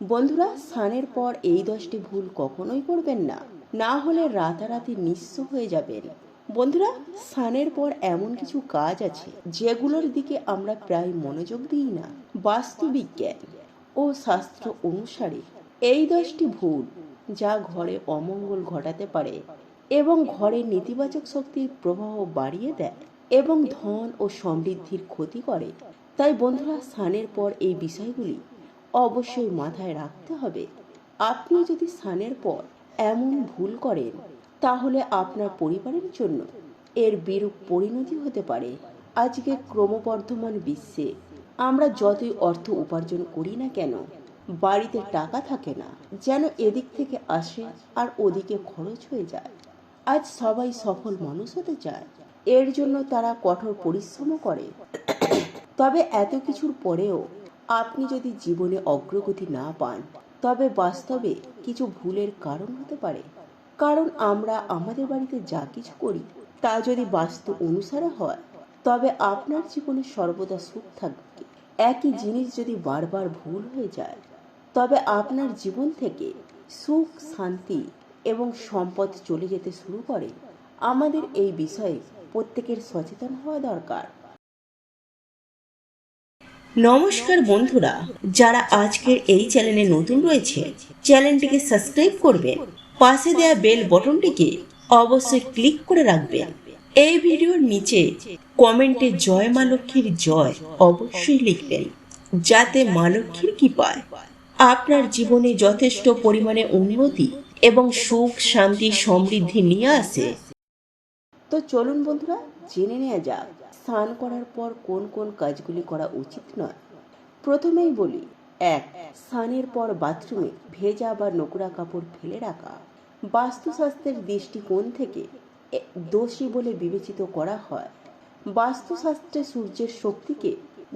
বন্ধুরা, স্নানের পর এই দশটি ভুল কখনোই করবেন না। না হলে রাতারাতি নিঃস্ব হয়ে যাবেন। বন্ধুরা, স্নানের পর এমন কিছু কাজ আছে যেগুলোর দিকে আমরা প্রায় মনোযোগ দিই না। বাস্তুবিজ্ঞান ও শাস্ত্র অনুসারে এই দশটি ভুল যা ঘরে অমঙ্গল ঘটাতে পারে এবং ঘরে নেতিবাচক শক্তির প্রবাহ বাড়িয়ে দেয় এবং ধন ও সমৃদ্ধির ক্ষতি করে। তাই বন্ধুরা, স্নানের পর এই বিষয়গুলি অবশ্যই মাথায় রাখতে হবে। আপনি যদি স্নানের পর এমন ভুল করেন, তাহলে আপনার পরিবারের জন্য এর বিরূপ পরিণতি হতে পারে। আজকে ক্রমবর্ধমান বিশ্বে আমরা যতই অর্থ উপার্জন করি না কেন, বাড়িতে টাকা থাকে না, যেন এদিক থেকে আসে আর ওদিকে খরচ হয়ে যায়। আজ সবাই সফল মানুষ হতে চায়, এর জন্য তারা কঠোর পরিশ্রমও করে। তবে এত কিছুর পরেও আপনি যদি জীবনে অগ্রগতি না পান, তবে বাস্তবে কিছু ভুলের কারণ হতে পারে। কারণ আমরা আমাদের বাড়িতে যা কিছু করি, তা যদি বাস্তু অনুসারে হয়, তবে আপনার জীবনে সর্বদা সুখ থাকবে। একই জিনিস যদি বারবার ভুল হয়ে যায়, তবে আপনার জীবন থেকে সুখ, শান্তি এবং সম্পদ চলে যেতে শুরু করে। আমাদের এই বিষয়ে প্রত্যেকের সচেতন হওয়া দরকার। নমস্কার বন্ধুরা, যারা আজকের এই চ্যানেলে নতুন রয়েছে, চ্যানেলটিকে সাবস্ক্রাইব করবেন পাশে দেওয়া বেল বটনটিকে অবশ্যই ক্লিক করে রাখবেন এই ভিডিওর নিচে কমেন্টে জয় মা লক্ষ্মীর জয় অবশ্যই লিখবেন, যাতে মা লক্ষ্মীর কি পায় আপনার জীবনে যথেষ্ট পরিমাণে উন্নতি এবং সুখ, শান্তি, সমৃদ্ধি নিয়ে আসে। তো চলুন বন্ধুরা, জেনে নেওয়া যাক, স্নান করার পর কোন কোন কাজগুলি করা উচিত নয়। প্রথমেই বলি, এক, স্নানের পর বাথরুমে ভেজা বা নোংরা কাপড় ফেলে রাখা। বাস্তুশাস্ত্রের দৃষ্টিকোণ থেকে দোষী বলে বিবেচিত করা হয়। বাস্তুশাস্ত্রে সূর্যের শক্তিকে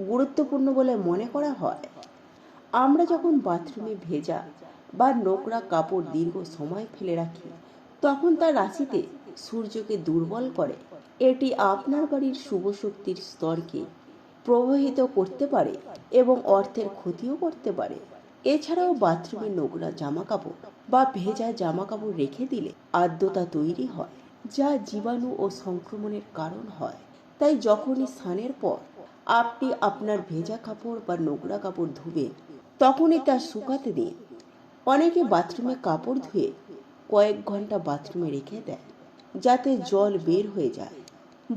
গুরুত্বপূর্ণ বলে মনে করা হয়। আমরা যখন বাথরুমে ভেজা বা নোংরা কাপড় দীর্ঘ সময় ফেলে রাখি, তখন তার রাশিতে সূর্যকে দুর্বল করে, এটি আপনার বাড়ির শুভ শক্তির স্তরকে প্রবাহিত করতে পারে এবং অর্থের ক্ষতিও করতে পারে। এছাড়াও বাথরুমে নোংরা জামা কাপড় বা ভেজা জামা কাপড় রেখে দিলে আর্দ্রতা তৈরি হয়, যা জীবাণু ও সংক্রমণের কারণ হয়। তাই যখনই স্নানের পর আপনি আপনার ভেজা কাপড় বা নোংরা কাপড় ধুবেন তখনই তা শুকাতে দিন। অনেকে বাথরুমে কাপড় ধুয়ে কয়েক ঘণ্টা বাথরুমে রেখে দেয় যাতে জল বের হয়ে যায়।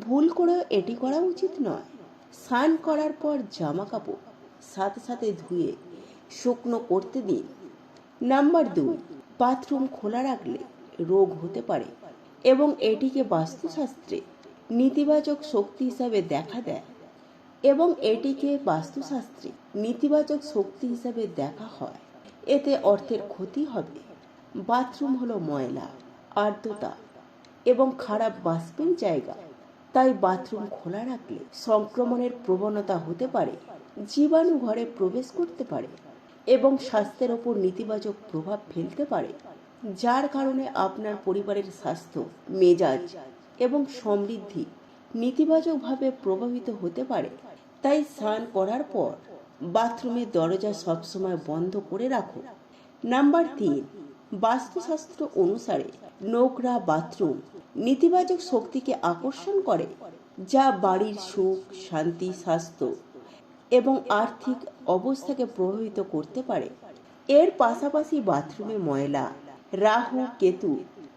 ভুল করেও এটি করা উচিত নয়। স্নান করার পর জামা কাপড় সাথে সাথে ধুয়ে শুকনো করতে দিন। নাম্বার দুই, বাথরুম খোলা রাখলে রোগ হতে পারে এবং এটিকে বাস্তুশাস্ত্রে নেতিবাচক শক্তি হিসাবে দেখা দেয় এবং এটিকে বাস্তুশাস্ত্রে নেতিবাচক শক্তি হিসাবে দেখা হয়। এতে অর্থের ক্ষতি হবে। বাথরুম হলো ময়লা, আর্দ্রতা এবং খারাপ বাষ্পের জায়গা। তাই বাথরুম খোলা রাখলে সংক্রমণের প্রবণতা হতে পারে, জীবাণু ঘরে প্রবেশ করতে পারে এবং স্বাস্থ্যের ওপর নেতিবাচক প্রভাব ফেলতে পারে, যার কারণে আপনার পরিবারের স্বাস্থ্য, মেজাজ এবং সমৃদ্ধি নেতিবাচকভাবে প্রভাবিত হতে পারে। তাই স্নান করার পর বাথরুমের দরজা সবসময় বন্ধ করে রাখুন। নাম্বার তিন বাস্তুশাস্ত্র অনুসারে নোংরা বাথরুম নেতিবাচক শক্তিকে আকর্ষণ করে, যা বাড়ির সুখ, শান্তি, স্বাস্থ্য এবং আর্থিক অবস্থাকে প্রভাবিত করতে পারে। এর পাশাপাশি বাথরুমে ময়লা, রাহু, কেতু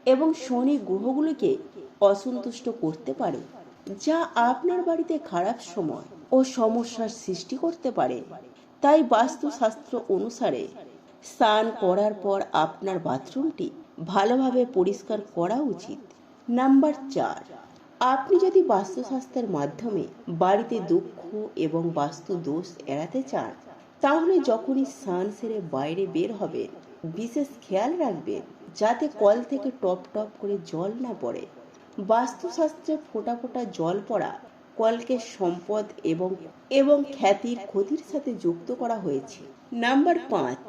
এবং শনি গ্রহগুলিকে অসন্তুষ্ট করতে পারে, যা আপনার বাড়িতে খারাপ সময় ও সমস্যার সৃষ্টি করতে পারে। তাই বাস্তুশাস্ত্র অনুসারে স্নান করার পর আপনার বাথরুমটি ভালোভাবে পরিষ্কার করা উচিত। নাম্বার চার, আপনি যদি বাস্তুশাস্ত্রের মাধ্যমে বাড়িতে দুঃখ এবং বাস্তু দোষ এড়াতে চান, তাহলে যখনই স্নান সেরে বাইরে বের হবেন, বিশেষ খেয়াল রাখবেন যাতে কল থেকে টপ টপ করে জল না পড়ে। বাস্তুশাস্ত্রে ফোঁটা ফোঁটা জল পড়া কলকে সম্পদ এবং এবং খ্যাতির ক্ষতির সাথে যুক্ত করা হয়েছে। নাম্বার পাঁচ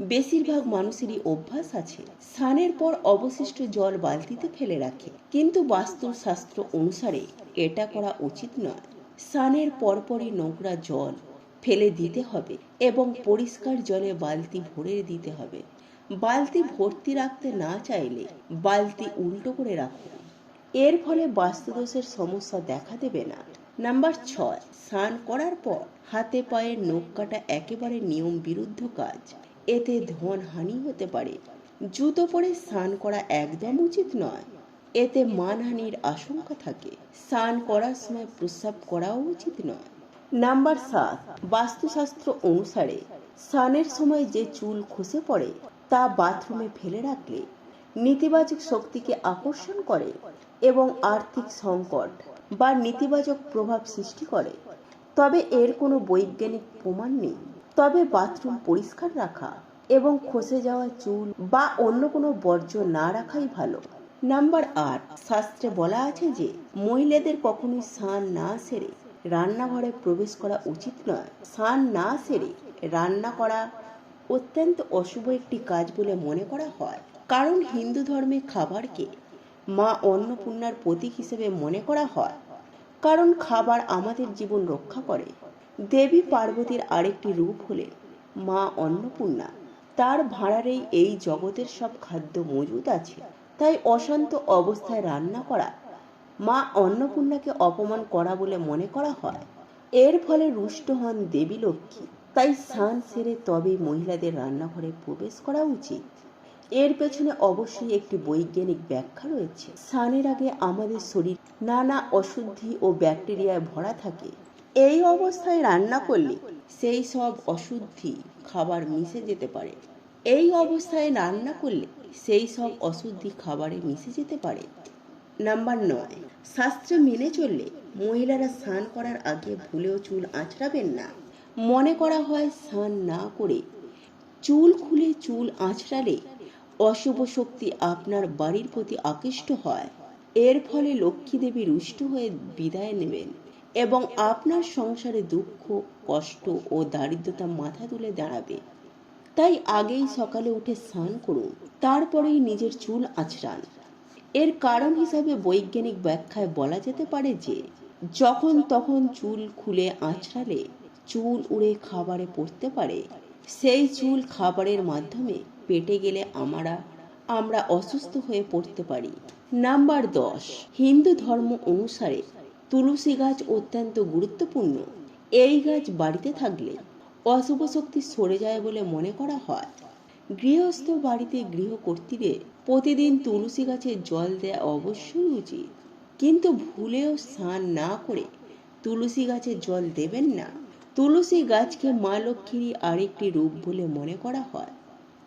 বেশিরভাগ মানুষেরই অভ্যাস আছে, স্নানের পর অবশিষ্ট জল বালতিতে ফেলে রাখে। কিন্তু বাস্তুশাস্ত্র অনুসারে এটা করা উচিত নয়। স্নানের পরপরই নোংরা জল ফেলে দিতে হবে এবং পরিষ্কার জলে বালতি ভরে দিতে হবে। বালতি ভর্তি রাখতে না চাইলে বালতি উল্টো করে রাখুন। এর ফলে বাস্তুদোষের সমস্যা দেখা দেবে না। নাম্বার ছয়, স্নান করার পর হাতে পায়ে নখ কাটা একেবারে নিয়ম বিরুদ্ধ কাজ। এতে ধন হানি হতে পারে। জুতো পরে স্নান করা একদম উচিত নয়। এতে মানহানির আশঙ্কা থাকে। স্নান করার সময় প্রস্রাব করাও উচিত নয়। নাম্বার সাত, বাস্তুশাস্ত্র অনুসারে স্নানের সময় যে চুল খসে পড়ে, তা বাথরুমে ফেলে রাখলে নেতিবাচক শক্তিকে আকর্ষণ করে এবং আর্থিক সংকট বা নেতিবাচক প্রভাব সৃষ্টি করে। তবে এর কোনো বৈজ্ঞানিক প্রমাণ নেই। তবে বাথরুম পরিষ্কার রাখা এবং খসে যাওয়া চুল বা অন্য কোনো বর্জ্য না রাখাই ভালো। নাম্বার আট, শাস্ত্রে বলা আছে যে, মহিলাদের কখনোই স্নান না সেরে রান্নাঘরে প্রবেশ করা উচিত নয়। স্নান না সেরে রান্না করা অত্যন্ত অশুভ একটি কাজ বলে মনে করা হয়। কারণ হিন্দু ধর্মে খাবারকে মা অন্নপূর্ণার প্রতীক হিসেবে মনে করা হয়। কারণ খাবার আমাদের জীবন রক্ষা করে। দেবী পার্বতীর আরেকটি রূপ হলেন মা অন্নপূর্ণা তার ভাঁড়ারেই এই জগতের সব খাদ্য মজুদ আছে। তাই অশান্ত অবস্থায় রান্না করা মা অন্নপূর্ণাকে অপমান করা বলে মনে করা হয়। এর ফলে রুষ্ট হন দেবী লক্ষ্মী। তাই স্নান সেরে তবে মহিলাদের রান্নাঘরে প্রবেশ করা উচিত। এর পেছনে অবশ্যই একটি বৈজ্ঞানিক ব্যাখ্যা রয়েছে। স্নানের আগে আমাদের শরীর নানা অশুদ্ধি ও ব্যাকটেরিয়ায় ভরা থাকে। এই অবস্থায় রান্না করলে সেই সব অশুদ্ধি খাবার মিশে যেতে পারে। এই অবস্থায় রান্না করলে সেই সব অশুদ্ধি খাবারে মিশে যেতে পারে। নাম্বার নয়, শাস্ত্র মেনে চললে মহিলারা স্নান করার আগে ভুলেও চুল আঁচড়াবেন না। মনে করা হয় স্নান না করে চুল খুলে চুল আঁচড়ালে অশুভ শক্তি আপনার বাড়ির প্রতি আকৃষ্ট হয়। এর ফলে লক্ষ্মী দেবী রুষ্ট হয়ে বিদায় নেবেন। এবং আপনার সংসারে দুঃখ, কষ্ট ও দারিদ্রতা মাথা তুলে দাঁড়াবে। তাই আগেই সকালে উঠে স্নান করুন, তারপরেই নিজের চুল আঁচড়ান। এর কারণ হিসাবে বৈজ্ঞানিক ব্যাখ্যায় বলা যেতে পারে যে, যখন তখন চুল খুলে আঁচড়ালে চুল উড়ে খাবারে পড়তে পারে, সেই চুল খাবারের মাধ্যমে পেটে গেলে আমরা আমরা অসুস্থ হয়ে পড়তে পারি। নাম্বার দশ, হিন্দু ধর্ম অনুসারে তুলসী গাছ অত্যন্ত গুরুত্বপূর্ণ। এই গাছ বাড়িতে থাকলে অশুভ শক্তি সরে যায় বলে মনে করা হয়। গৃহস্থ বাড়িতে গৃহকর্ত্রীদের প্রতিদিন তুলসী গাছে জল দেওয়া অবশ্যই উচিত। কিন্তু ভুলেও স্নান না করে তুলসী গাছে জল দেবেন না। তুলসী গাছকে মা লক্ষ্মীরই আরেকটি রূপ বলে মনে করা হয়।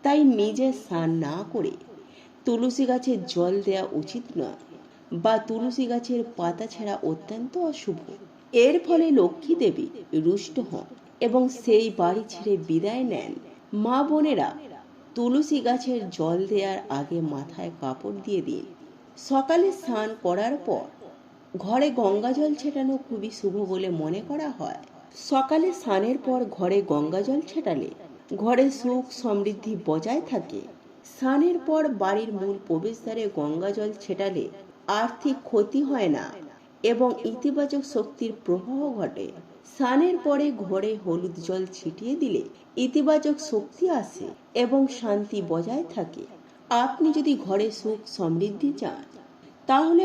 তাই নিজে স্নান না করে তুলসী গাছে জল দেওয়া উচিত নয়। বা তুলসী গাছের পাতা ছেঁড়া অত্যন্ত অশুভ। এর ফলে লক্ষ্মী দেবী রুষ্ট হন এবং সেই বাড়ি ছেড়ে বিদায় নেন। মা বোনেরা তুলসী গাছের জল দেওয়ার আগে মাথায় কাপড় দিয়ে দিন। সকালে স্নান করার পর ঘরে গঙ্গা জল ছেটানো খুবই শুভ বলে মনে করা হয়। সকালে স্নানের পর ঘরে গঙ্গা জল ছেটালে ঘরে সুখ সমৃদ্ধি বজায় থাকে। স্নানের পর বাড়ির মূল প্রবেশদ্বারে গঙ্গা জল ছেটালে আর্থিক ক্ষতি হয় না এবং ইতিবাচক শক্তির প্রবাহ ঘটে। স্নানের পরে ঘরে হলুদ জল ছিটিয়ে দিলে ইতিবাচক শক্তি আসে এবং শান্তি বজায় থাকে। আপনি যদি ঘরে সুখ সমৃদ্ধি চান, তাহলে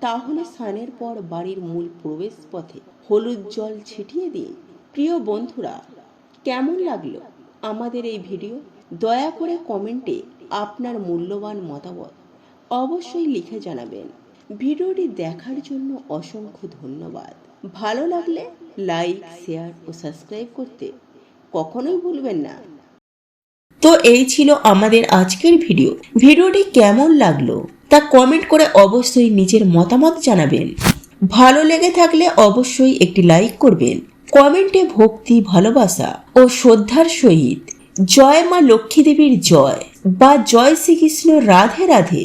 তাহলে স্নানের পর বাড়ির মূল প্রবেশ পথে হলুদ জল ছিটিয়ে দিন। প্রিয় বন্ধুরা, কেমন লাগল আমাদের এই ভিডিও? দয়া করে কমেন্টে আপনার মূল্যবান মতামত অবশ্যই লিখে জানাবেন। ভিডিওটি দেখার জন্য অসংখ্য ধন্যবাদ। ভালো লাগলে লাইক, শেয়ার ও সাবস্ক্রাইব করতে কখনোই ভুলবেন না। তো এই ছিল আমাদের আজকের ভিডিও। ভিডিওটি কেমন লাগল তা কমেন্ট করে অবশ্যই নিজের মতামত জানাবেন। ভালো লেগে থাকলে অবশ্যই একটি লাইক করবেন। কমেন্টে ভক্তি, ভালোবাসা ও শ্রদ্ধার সহিত জয় মা লক্ষ্মী দেবীর জয় বা জয় শ্রীকৃষ্ণ রাধে রাধে।